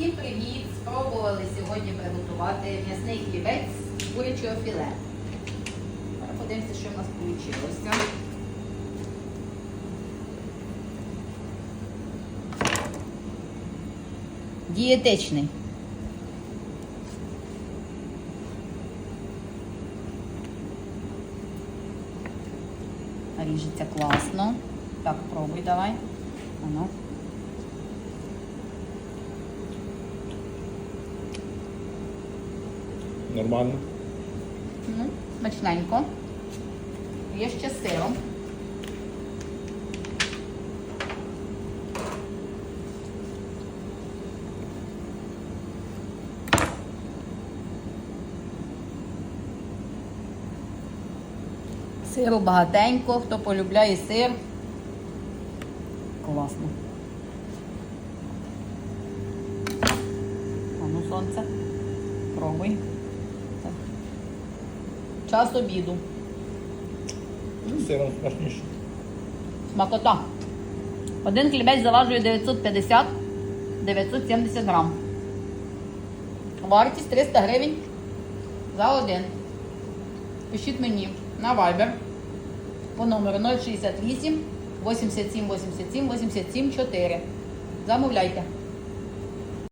Всім привіт! Спробували сьогодні приготувати м'ясний хлібець з курячого філе. Подивимося, що в нас вийшло. Дієтичний. Ріжеться класно. Так, пробуй давай. Ану. Нормально. Смачненько. Є ще сиром. Сиру багатенько, хто полюбляє сир. Класно. А ну, сонце. Пробуй. Час обіду. Сиром смачніше. Смакота. Один хлібець заважує 950-970 грам. Вартість 300 гривень за один. Пишіть мені на Viber по номеру 068 87 87 87 4. Замовляйте.